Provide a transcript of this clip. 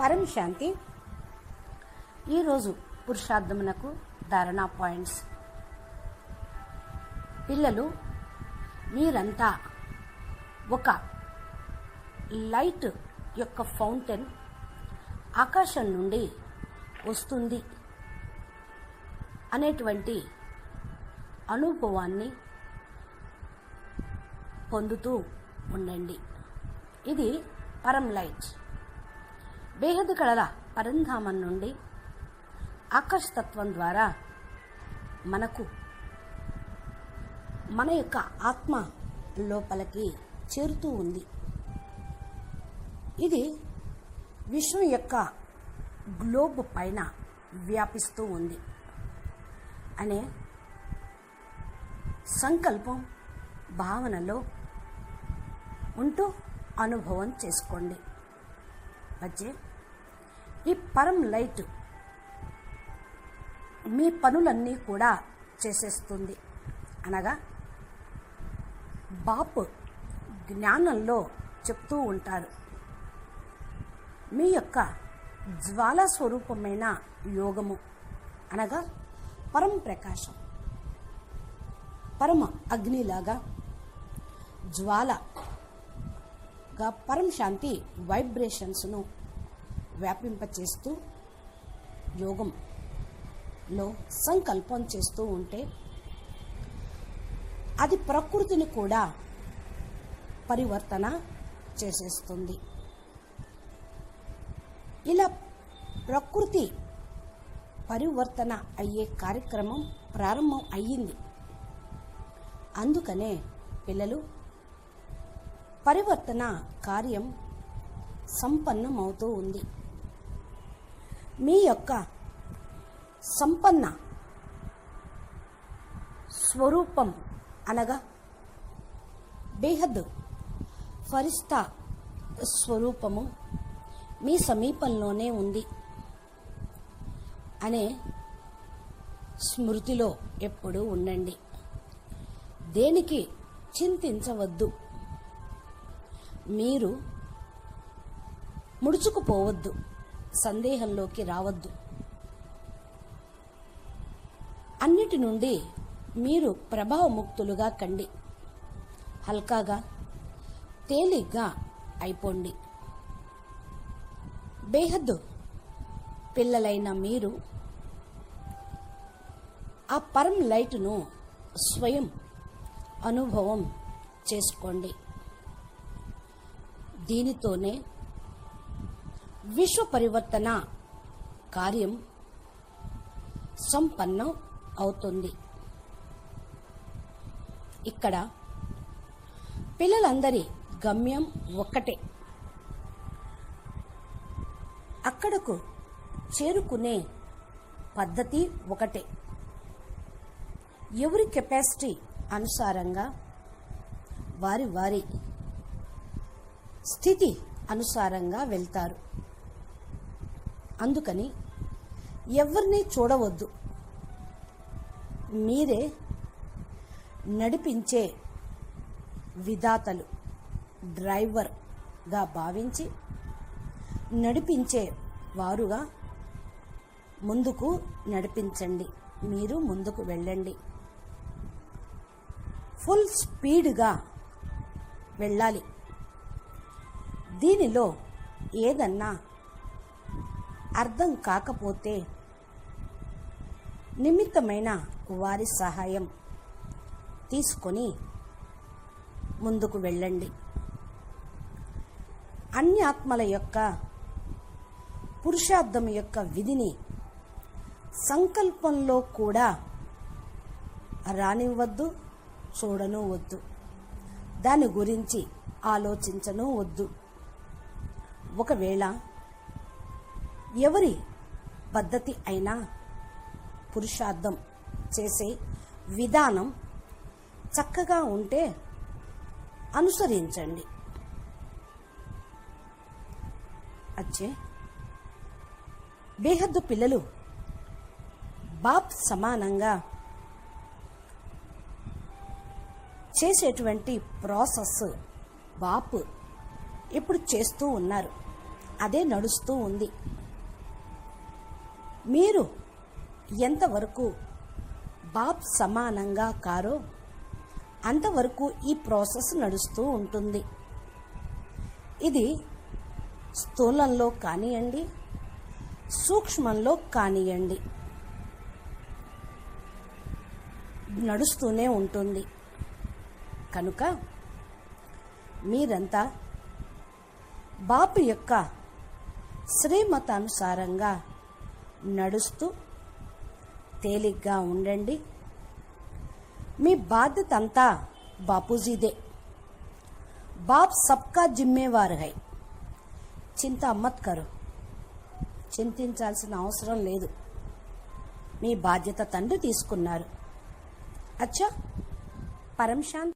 పరం శాంతి. ఈరోజు పురుషార్థమునకు ధారణా పాయింట్స్. పిల్లలు మీరంతా ఒక లైట్ యొక్క ఫౌంటైన్ ఆకాశం నుండి వస్తుంది అనేటువంటి అనుభవాన్ని పొందుతూ ఉండండి. ఇది పరం లైట్. బేహద్ కళల పరంధామం నుండి ఆకాశతత్వం ద్వారా మనకు మన యొక్క ఆత్మ లోపలికి చేరుతూ ఉంది. ఇది విశ్వం యొక్క గ్లోబ్ పైన వ్యాపిస్తూ ఉంది అనే సంకల్పం భావనలో ఉంటూ అనుభవం చేసుకోండి. వచ్చే ఈ పరం లైట్ మీ పనులన్నీ కూడా చేసేస్తుంది. అనగా బాపు జ్ఞానంలో చెప్తూ ఉంటారు. మీ యొక్క జ్వాల స్వరూపమైన యోగము అనగా పరం ప్రకాశం. పరమ అగ్నిలాగా జ్వాలగా పరం శాంతి వైబ్రేషన్స్ను వ్యాపింపచేస్తూ యోగంలో సంకల్పం చేస్తూ ఉంటే అది ప్రకృతిని కూడా పరివర్తన చేసేస్తుంది. ఇలా ప్రకృతి పరివర్తన అయ్యే కార్యక్రమం ప్రారంభం అయ్యింది. అందుకనే పిల్లలు పరివర్తన కార్యం సంపన్నమవుతూ ఉంది. మీ యొక్క సంపన్న స్వరూపం అనగా బేహద్ ఫరిస్తా స్వరూపము మీ సమీపంలోనే ఉంది అనే స్మృతిలో ఎప్పుడూ ఉండండి. దేనికి చింతించవద్దు. మీరు ముడుచుకుపోవద్దు. సందేహంలోకి రావద్దు. అన్నిటి నుండి మీరు ప్రభావముక్తులుగా కండి. హల్కాగా తేలిగ్గా అయిపోండి. బేహద్దు. పిల్లలైన మీరు ఆ పరం లైట్ను స్వయం అనుభవం చేసుకోండి. దీనితోనే విశ్వ పరివర్తన కార్యం సంపన్నం అవుతుంది. ఇక్కడ పిల్లలందరి గమ్యం ఒక్కటే. అక్కడకు చేరుకునే పద్ధతి ఒకటే. ఎవరి కెపాసిటీ అనుసారంగా వారి వారి స్థితి అనుసారంగా వెళ్తారు. అందుకని ఎవరిని చూడవద్దు. మీరే నడిపించే విధాతలు డ్రైవర్గా భావించి నడిపించే వారుగా ముందుకు నడిపించండి. మీరు ముందుకు వెళ్ళండి. ఫుల్ స్పీడ్గా వెళ్ళాలి. దీనిలో ఏదన్నా అర్థం కాకపోతే నిమిత్తమైన వారి సహాయం తీసుకొని ముందుకు వెళ్ళండి. అన్ని ఆత్మల యొక్క పురుషార్థం యొక్క విధిని సంకల్పంలో కూడా రానివ్వద్దు చూడను వద్దు. దాని గురించి ఆలోచించను వద్దు. ఒకవేళ ఎవరి పద్ధతి అయినా పురుషార్థం చేసే విధానం చక్కగా ఉంటే అనుసరించండి. అచ్చే బేహద్దు పిల్లలు బాప్ సమానంగా చేసేటువంటి ప్రాసెస్ బాపు ఇప్పుడు చేస్తూ ఉన్నారు. అదే నడుస్తూ ఉంది. మీరు ఎంతవరకు బాబ్ సమానంగా కారో అంతవరకు ఈ ప్రాసెస్ నడుస్తూ ఉంటుంది. ఇది స్థూలంలో కానివ్వండి సూక్ష్మంలో కానివ్వండి నడుస్తూనే ఉంటుంది. కనుక మీరంతా బాపు యొక్క శ్రీమతానుసారంగా నడుస్తూ తేలిగ్గా ఉండండి. మీ బాధ్యత అంతా బాపూజీదే. బాప్ సబ్కా జిమ్మేవారు. హై చింత అమ్మత్ కరు చింతించాల్సిన అవసరం లేదు. మీ బాధ్యత తండ్రి తీసుకున్నారు. అచ్చా పరంశాంత్